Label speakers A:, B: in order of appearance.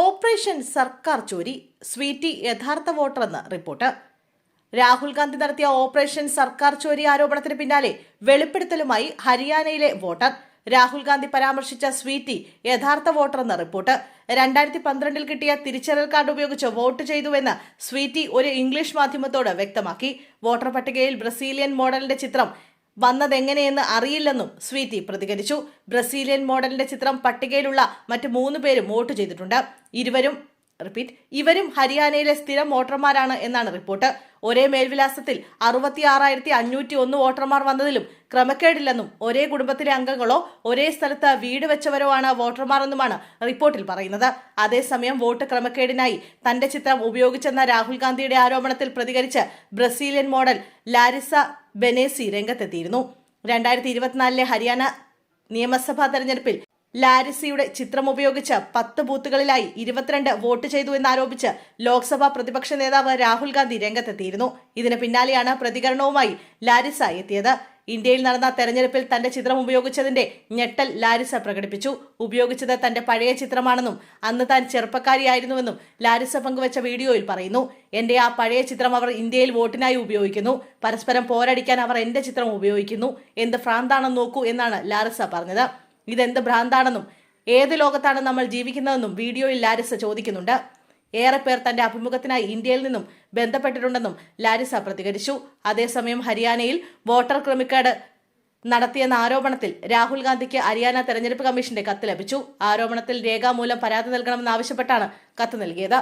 A: Operation സർക്കാർ ചോരി sweety യഥാർത്ഥ വോട്ടറെന്ന് report. Rahul Gandhi നടത്തിയ ഓപ്പറേഷൻ സർക്കാർ ചോരി ആരോപണത്തിന് പിന്നാലെ വെളിപ്പെടുത്തലുമായി ഹരിയാനയിലെ വോട്ടർ. രാഹുൽ ഗാന്ധി പരാമർശിച്ച സ്വീറ്റി യഥാർത്ഥ വോട്ടറെന്ന് റിപ്പോർട്ട്. രണ്ടായിരത്തി പന്ത്രണ്ടിൽ കിട്ടിയ തിരിച്ചറിയൽ കാർഡ് ഉപയോഗിച്ച് വോട്ട് ചെയ്തുവെന്ന് സ്വീറ്റി ഒരു ഇംഗ്ലീഷ് മാധ്യമത്തോട് വ്യക്തമാക്കി. വോട്ടർ പട്ടികയിൽ ബ്രസീലിയൻ മോഡലിന്റെ ചിത്രം വന്നതെങ്ങനെയെന്ന് അറിയില്ലെന്നും സ്വീറ്റി പ്രതികരിച്ചു. ബ്രസീലിയൻ മോഡലിന്റെ ചിത്രം പട്ടികയിലുള്ള മറ്റ് മൂന്ന് പേരും വോട്ട് ചെയ്തിട്ടുണ്ട്. ഇരുവരും റിപ്പീറ്റ് ഇവരും ഹരിയാനയിലെ സ്ഥിരം വോട്ടർമാരാണ് എന്നാണ് റിപ്പോർട്ട്. ഒരേ മേൽവിലാസത്തിൽ അറുപത്തി ആറായിരത്തി അഞ്ഞൂറ്റി ഒന്ന് വോട്ടർമാർ വന്നതിലും ക്രമക്കേടില്ലെന്നും ഒരേ കുടുംബത്തിലെ അംഗങ്ങളോ ഒരേ സ്ഥലത്ത് വീട് വെച്ചവരോ ആണ് വോട്ടർമാർ എന്നുമാണ് റിപ്പോർട്ടിൽ പറയുന്നത്. അതേസമയം വോട്ട് ക്രമക്കേടിനായി തന്റെ ചിത്രം ഉപയോഗിച്ചെന്ന രാഹുൽ ഗാന്ധിയുടെ ആരോപണത്തിൽ പ്രതികരിച്ച് ബ്രസീലിയൻ മോഡൽ ലാരിസ ബെനേസി രംഗത്തെത്തിയിരുന്നു. രണ്ടായിരത്തി ഇരുപത്തിനാലിലെ ഹരിയാന നിയമസഭാ തെരഞ്ഞെടുപ്പിൽ ലാരിസിയുടെ ചിത്രം ഉപയോഗിച്ച് പത്ത് ബൂത്തുകളിലായി ഇരുപത്തിരണ്ട് വോട്ട് ചെയ്തു എന്നാരോപിച്ച് ലോക്സഭാ പ്രതിപക്ഷ നേതാവ് രാഹുൽ ഗാന്ധി രംഗത്തെത്തിയിരുന്നു. ഇതിന് പിന്നാലെയാണ് പ്രതികരണവുമായി ലാരിസ എത്തിയത്. ഇന്ത്യയിൽ നടന്ന തെരഞ്ഞെടുപ്പിൽ തന്റെ ചിത്രം ഉപയോഗിച്ചതിന്റെ ഞെട്ടൽ ലാരിസ പ്രകടിപ്പിച്ചു. ഉപയോഗിച്ചത് തന്റെ പഴയ ചിത്രമാണെന്നും അന്ന് താൻ ചെറുപ്പക്കാരിയായിരുന്നുവെന്നും ലാരിസ പങ്കുവച്ച വീഡിയോയിൽ പറയുന്നു. എന്റെ ആ പഴയ ചിത്രം അവർ ഇന്ത്യയിൽ വോട്ടിനായി ഉപയോഗിക്കുന്നു. പരസ്പരം പോരടിക്കാൻ അവർ എന്റെ ചിത്രം ഉപയോഗിക്കുന്നു. എന്ത് ഭ്രാന്താണെന്ന് നോക്കൂ എന്നാണ് ലാരിസ പറഞ്ഞത്. ഇതെന്ത് ഭ്രാന്താണെന്നും ഏത് ലോകത്താണ് നമ്മൾ ജീവിക്കുന്നതെന്നും വീഡിയോയിൽ ലാരിസ ചോദിക്കുന്നുണ്ട്. ഏറെ പേർ തന്റെ അഭിമുഖത്തിനായി ഇന്ത്യയിൽ നിന്നും ബന്ധപ്പെട്ടിട്ടുണ്ടെന്നും ലാരിസ പ്രതികരിച്ചു. അതേസമയം ഹരിയാനയിൽ വോട്ടർ ക്രമിക്കേട് നടത്തിയെന്ന ആരോപണത്തിൽ രാഹുൽ ഗാന്ധിക്ക് ഹരിയാന തെരഞ്ഞെടുപ്പ് കമ്മീഷന്റെ കത്ത് ലഭിച്ചു. ആരോപണത്തിൽ രേഖാമൂലം പരാതി നൽകണമെന്നാവശ്യപ്പെട്ടാണ് കത്ത് നൽകിയത്.